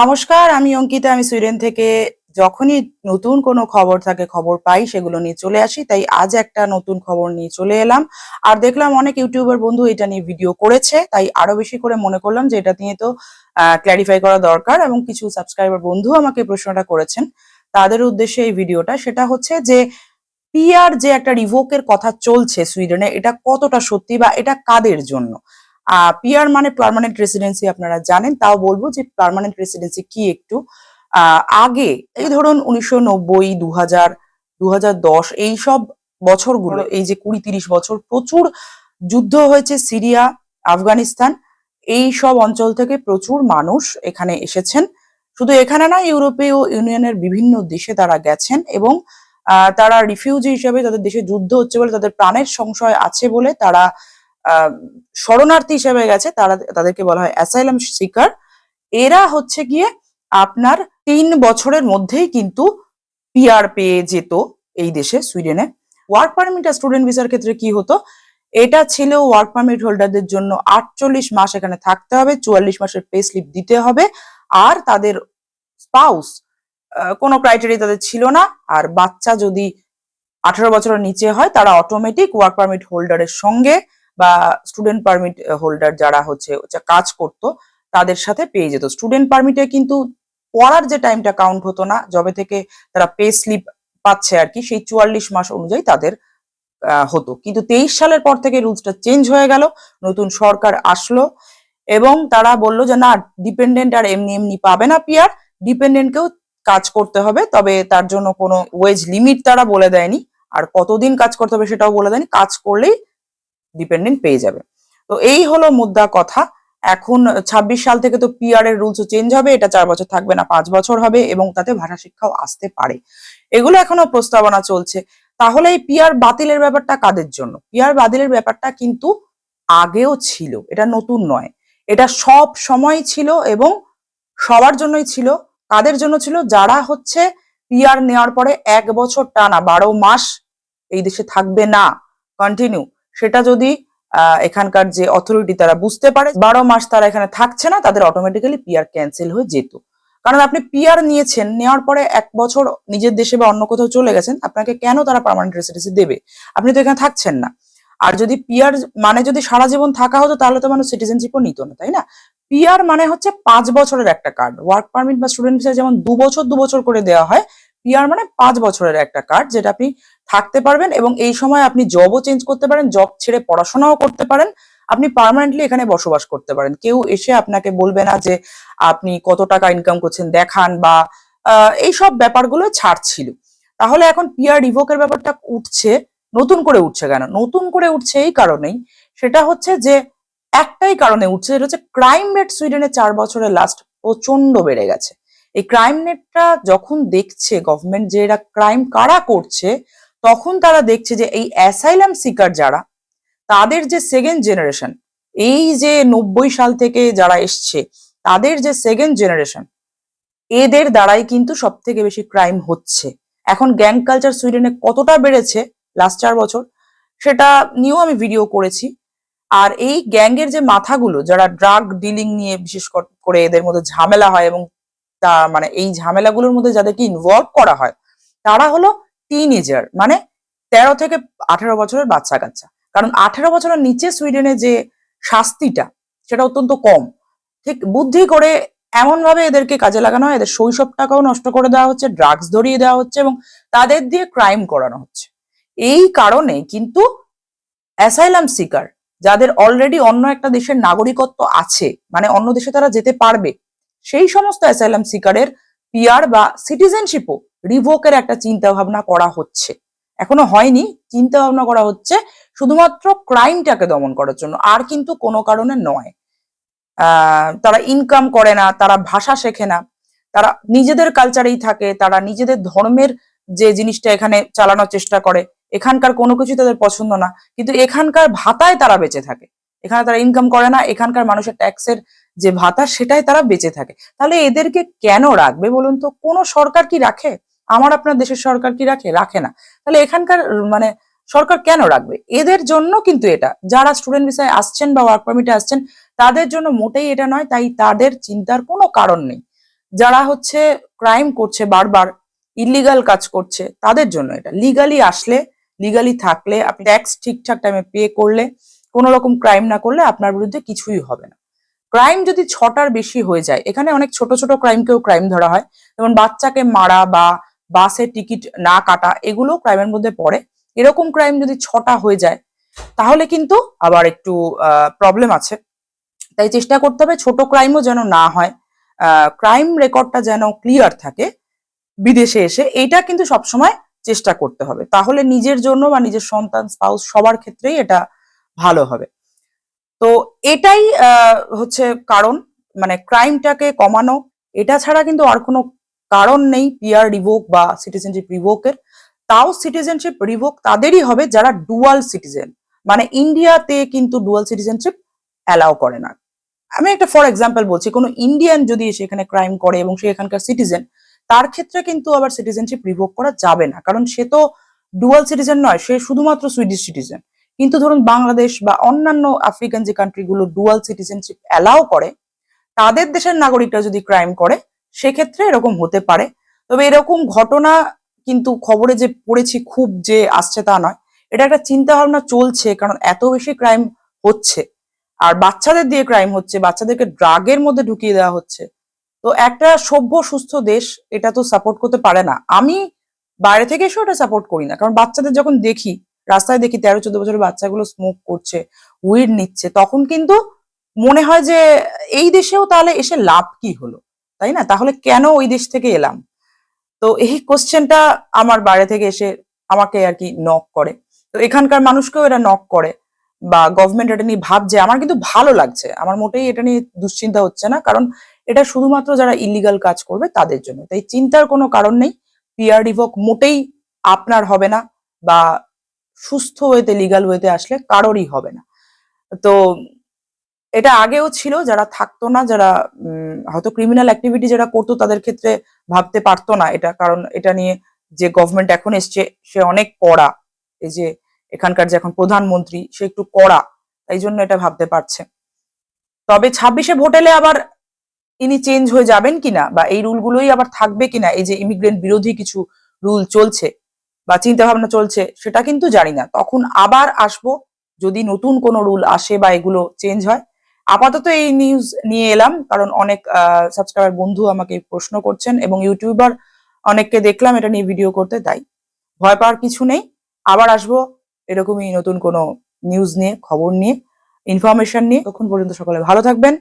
নমস্কার, আমি অঙ্কিতা, আমি সুইডেন থেকে। যখনই নতুন কোনো খবর থাকে, খবর পাই, সেগুলো নিয়ে চলে আসি, তাই আজ একটা নতুন খবর নিয়ে চলে এলাম। আর দেখলাম অনেক ইউটিউবার বন্ধু এটা নিয়ে ভিডিও করেছে, তাই আরও বেশি করে মনে করলাম যে এটা নিয়ে তো ক্ল্যারিফাই করা দরকার এবং কিছু সাবস্ক্রাইবার বন্ধু আমাকে প্রশ্নটা করেছেন। তাদের উদ্দেশ্যে এই ভিডিওটা, সেটা হচ্ছে যে পিআর যে একটা রিভোকের কথা চলছে সুইডেনে, এটা কতটা সত্যি বা এটা কাদের জন্য? পিআর মানে পার্মানেন্ট রেসিডেন্সি আপনারা জানেন তাও বলব যে পার্মানেন্ট রেসিডেন্সি কি একটু? আহ, আগে এই ধরুন উনিশশো নব্বই দু হাজার দু হাজার দশ এইসব বছরগুলো এই যে কুড়ি তিরিশ বছর প্রচুর যুদ্ধ হয়েছে সিরিয়া আফগানিস্তান এই সব অঞ্চল থেকে প্রচুর মানুষ এখানে এসেছেন। শুধু এখানে না ইউরোপীয় ইউনিয়নের বিভিন্ন দেশে তারা গেছেন এবং আহ, তারা রিফিউজি হিসেবে তাদের দেশে যুদ্ধ হচ্ছে বলে তাদের প্রাণের সংশয় আছে বলে তারা আহ, শরণার্থী হিসেবে গেছে, তারা, তাদেরকে বলা হয় অ্যাসাইলাম সিকার এরা হচ্ছে গিয়ে আপনার তিন বছরের মধ্যেই কিন্তু পিআর পেয়ে যেত এই দেশে, সুইডেনে। ওয়ার্ক পারমিট আর স্টুডেন্ট ভিসার ক্ষেত্রে কি হতো? এটা ছিল ওয়ার্ক পারমিট হোল্ডারদের জন্য আটচল্লিশ মাস এখানে থাকতে হবে, চুয়াল্লিশ মাসের পে স্লিপ দিতে হবে। আর তাদের স্পাউস কোনো ক্রাইটেরিয়া তাদের ছিল না। আর বাচ্চা যদি আঠারো বছরের নিচে হয়, তারা অটোমেটিক ওয়ার্ক পারমিট হোল্ডারের সঙ্গে বা স্টুডেন্ট পারমিট হোল্ডার যারা হচ্ছে কাজ করতো, তাদের সাথে পেয়ে যেত। স্টুডেন্ট পারমিটে কিন্তু পড়ার যে টাইমটা কাউন্ট হতো না, যবে থেকে তারা পে স্লিপ পাচ্ছে আর কি, সেই চুয়াল্লিশ মাস অনুযায়ী তাদের হতো। কিন্তু তেইশ সালের পর থেকে রুলসটা চেঞ্জ হয়ে গেল, নতুন সরকার আসলো এবং তারা বলল যে, না ডিপেন্ডেন্ট আর এমনি এমনি পাবে না পিয়ার ডিপেন্ডেন্টকেও কাজ করতে হবে। তবে তার জন্য কোনো ওয়েজ লিমিট তারা বলে দেয়নি। আর কতদিন কাজ করতে হবে সেটাও বলে দেয়নি। কাজ করলেই ডিপেন্ডেন্ট পেয়ে যাবে। তো এই হলো মুদ্রা কথা। এখন ছাব্বিশ সাল থেকে তো পিআর এর রুলস চেঞ্জ হবে, এটা চার বছর থাকবে না, পাঁচ বছর হবে এবং তাতে ভাষা শিক্ষাও আসতে পারে। এগুলো এখনও প্রস্তাবনা চলছে। তাহলে এই পিআর বাতিলের ব্যাপারটা কাদের জন্য? পিআর বাতিলের ব্যাপারটা কিন্তু আগেও ছিল, এটা নতুন নয়। এটা সব সময় ছিল এবং সবার জন্যই ছিল। কাদের জন্য ছিল? যারা হচ্ছে পিআর নেওয়ার পরে এক বছর টানা, বারো মাস এই দেশে থাকবে না। কন্টিনিউ সেটা যদি এখানকার যে অথরিটি তারা বুঝতে পারে, বারো মাস তারা এখানে থাকছে না, তাদের অটোমেটিক্যালি পিয়ার ক্যান্সেল হয়ে যেত। কারণ আপনি পিয়ার নিয়েছেন, নেওয়ার পরে এক বছর নিজের দেশে বা অন্য কোথাও চলে গেছেন, আপনাকে কেন তারা পার্মানেন্ট রেসিডেন্সি দেবে? আপনি তো এখানে থাকছেন না। আর যদি পিয়ার মানে যদি সারা জীবন থাকা হতো, তাহলে তো মানুষ সিটিজেনশিপও নিত না, তাই না? পিয়ার মানে হচ্ছে পাঁচ বছরের একটা কার্ড ওয়ার্ক পারমিট বা স্টুডেন্ট ভিসা যেমন দু বছর দু বছর করে দেওয়া হয় পিআর মানে পাঁচ বছরের একটা কার্ড যেটা আপনি থাকতে পারবেন এবং এই সময় আপনি জবও চেঞ্জ করতে পারেন জব ছেড়ে পড়াশোনাও করতে পারেন। আপনি পার্মানেন্টলি এখানে বসবাস করতে পারেন। কেউ এসে আপনাকে বলবে না যে আপনি কত টাকা ইনকাম করছেন, দেখান বা এই সব ব্যাপারগুলো ছাড় ছিল তাহলে এখন পিআর রিভোকের ব্যাপারটা উঠছে, নতুন করে উঠছে কেন? নতুন করে উঠছে এই কারণেই। সেটা হচ্ছে যে একটাই কারণে উঠছে, সেটা হচ্ছে ক্রাইম রেট সুইডেনে চার বছরের লাস্ট প্রচণ্ড বেড়ে গেছে। এই ক্রাইম রেটটা যখন দেখছে গভর্নমেন্ট যে এরা ক্রাইম কারা করছে, তখন তারা দেখছে যে এই অ্যাসাইলাম সিকার যারা, তাদের যে সেকেন্ড জেনারেশন এই যে নব্বই সাল থেকে যারা এসছে, তাদের যে সেকেন্ড জেনারেশন এদের দ্বারাই কিন্তু সব থেকে বেশি ক্রাইম হচ্ছে। এখন গ্যাং কালচার সুইডেনে কতটা বেড়েছে লাস্ট চার বছর, সেটা নিয়েও আমি ভিডিও করেছি। আর এই গ্যাংয়ের যে মাথাগুলো, যারা ড্রাগ ডিলিং নিয়ে বিশেষ করে এদের মধ্যে ঝামেলা হয় এবং তা মানে এই ঝামেলাগুলোর মধ্যে যাদেরকে ইনভলভ করা হয়, তারা হলো টিনেজার মানে তেরো থেকে আঠেরো বছরের বাচ্চা কাচ্চা। কারণ আঠেরো বছরের নিচে সুইডেনে যে শাস্তিটা, সেটা অত্যন্ত কম। ঠিক বুদ্ধি করে এমন ভাবে এদেরকে কাজে লাগানো হয়, এদের শৈশবটাকেও নষ্ট করে দেওয়া হচ্ছে ড্রাগস ধরিয়ে দেওয়া হচ্ছে এবং তাদের দিয়ে ক্রাইম করানো হচ্ছে। এই কারণে কিন্তু অ্যাসাইলাম সিকার যাদের অলরেডি অন্য একটা দেশের নাগরিকত্ব আছে মানে অন্য দেশে তারা যেতে পারবে সেই সমস্ত অ্যাসাইলাম সিকারের পিআর বা সিটিজেনশিপও রিভোকের একটা চিন্তা ভাবনা করা হচ্ছে। এখনও হয়নি চিন্তা ভাবনা করা হচ্ছে শুধুমাত্র ক্রাইমটাকে দমন করার জন্য, আর কিন্তু কোনো কারণে নয়। তারা ইনকাম করে না, তারা ভাষা শেখে না, তারা নিজেদের কালচারেই থাকে, তারা নিজেদের ধর্মের যে জিনিসটা এখানে চালানোর চেষ্টা করে, এখানকার কোনো কিছু তাদের পছন্দ না। কিন্তু এখানকার ভাতায় তারা বেঁচে থাকে। এখানে তারা ইনকাম করে না, এখানকার মানুষের ট্যাক্সের যে ভাতা সেটাই তারা বেঁচে থাকে। তাহলে এদেরকে কেন রাখবে বলুন তো? কোনো সরকার কি রাখে? আমার আপনার দেশের সরকার কি রাখে? রাখে না। তাহলে এখানকার মানে সরকার কেন রাখবে? এদের জন্য কিন্তু এটা। যারা স্টুডেন্ট ভিসায় আসছেন বা ওয়ার্ক পারমিটে আসছেন, তাদের জন্য মোটেই এটা নয়। তাই তাদের চিন্তার কোনো কারণ নেই। যারা হচ্ছে ক্রাইম করছে বারবার ইলিগাল কাজ করছে, তাদের জন্য এটা। লিগালি আসলে লিগালি থাকলে আপনি ট্যাক্স ঠিকঠাক টাইমে পে করলে, কোনো রকম ক্রাইম না করলে আপনার বিরুদ্ধে কিছুই হবে না। ক্রাইম যদি ছটার বেশি হয়ে যায়, এখানে অনেক ছোট ছোট ক্রাইমকেও ক্রাইম ধরা হয়। যেমন বাচ্চাকে মারা বা বাসে টিকিট না কাটা এগুলো ক্রাইমের মধ্যে পড়ে। এরকম ক্রাইম যদি ছটা হয়ে যায়, তাহলে কিন্তু আবার একটু প্রবলেম আছে। তাই চেষ্টা করতে হবে ছোট ক্রাইমও যেন না হয় ক্রাইম রেকর্ডটা যেন ক্লিয়ার থাকে বিদেশে এসে। এটা কিন্তু সবসময় চেষ্টা করতে হবে। তাহলে নিজের জন্য বা নিজের সন্তান স্পাউস সবার ক্ষেত্রেই এটা ভালো হবে। তো এটাই হচ্ছে কারণ মানে ক্রাইমটাকে কমানো, এটা ছাড়া কিন্তু আর কোনো কারণ নেই পিআর রিভোক বা সিটিজেনশিপ রিভোকের তাও সিটিজেনশিপ রিভোক তাদেরই হবে যারা ডুয়াল সিটিজেন মানে ইন্ডিয়াতে কিন্তু ডুয়াল সিটিজেনশিপ অ্যালাউ করে না। আমি একটা ফর এক্সাম্পল বলছি, কোনো ইন্ডিয়ান যদি সেখানে ক্রাইম করে এবং সে এখানকার সিটিজেন তার ক্ষেত্রে কিন্তু আবার সিটিজেনশিপ রিভোক করা যাবে না। কারণ সে তো ডুয়াল সিটিজেন নয়, সে শুধুমাত্র সুইডিশ সিটিজেন কিন্তু ধরুন বাংলাদেশ বা অন্যান্য আফ্রিকান যে কান্ট্রিগুলো ডুয়াল সিটিজেনশিপ অ্যালাউ করে, তাদের দেশের নাগরিকরা যদি ক্রাইম করে, সেক্ষেত্রে এরকম হতে পারে। তবে এরকম ঘটনা কিন্তু খবরে যে পড়েছি খুব যে আসছে তা নয়। এটা একটা চিন্তা ভাবনা চলছে, কারণ এত বেশি ক্রাইম হচ্ছে। আর বাচ্চাদের দিয়ে ক্রাইম হচ্ছে, বাচ্চাদেরকে ড্রাগের মধ্যে ঢুকিয়ে দেওয়া হচ্ছে। তো একটা সভ্য, সুস্থ দেশ, এটা তো সাপোর্ট করতে পারে না। আমি বাইরে থেকে এসেও এটা সাপোর্ট করি না, কারণ বাচ্চাদের যখন দেখি রাস্তায় দেখি তেরো, চোদ্দ বছরের বাচ্চাগুলো স্মোক করছে উইড নিচ্ছে। তখন কিন্তু মনে হয় যে এই দেশেও তাহলে এসে লাভ কি হলো, তাই না? তাহলে কেন ওই দেশ থেকে এলাম? তো এই কোশ্চেনটা আমার বাইরে থেকে এসে আমাকে আর কি নক করে। তো এখানকার মানুষকেও এটা নক করে বা গভর্নমেন্ট এটা নিয়ে ভাবছে। আমার কিন্তু ভালো লাগছে। আমার মোটেই এটা নিয়ে দুশ্চিন্তা হচ্ছে না, কারণ এটা শুধুমাত্র যারা ইলিগাল কাজ করবে তাদের জন্য। তাই চিন্তার কোনো কারণ নেই। পিআর রিভোক মোটেই আপনার হবে না বা সুস্থ ওয়েতে লিগাল ওয়েতে আসলে কারোরই হবে না। তো এটা আগেও ছিল, যারা থাকতো না, যারা হয়তো ক্রিমিনাল অ্যাক্টিভিটি যারা করতো, তাদের ক্ষেত্রে ভাবতে পারতো না এটা। কারণ এটা নিয়ে যে গভর্নমেন্ট এখন এসছে, সে অনেক কড়া। এই যে এখানকার যে এখন প্রধানমন্ত্রী, সে একটু কড়া। তাই জন্য এটা ভাবতে পারছে। তবে ছাব্বিশে ভোট এলে আবার ইনি চেঞ্জ হয়ে যাবেন কিনা, বা এই রুলগুলোই আবার থাকবে কিনা, এই যে ইমিগ্রেন্ট বিরোধী কিছু রুল চলছে বা চিন্তা ভাবনা চলছে, সেটা কিন্তু জানি না। তখন আবার আসব, যদি নতুন কোনো রুল আসে বা এগুলো চেঞ্জ হয়। আপাতত এই নিউজ নিয়ে এলাম, কারণ অনেক সাবস্ক্রাইবার বন্ধু আমাকে প্রশ্ন করছেন এবং ইউটিউবার অনেককে দেখলাম এটা নিয়ে ভিডিও করতে, তাই ভয় পাওয়ার কিছু নেই। আবার আসব এরকমই নতুন কোনো নিউজ নিয়ে, খবর নিয়ে ইনফরমেশন নিয়ে। তখন পর্যন্ত সকলে ভালো থাকবেন।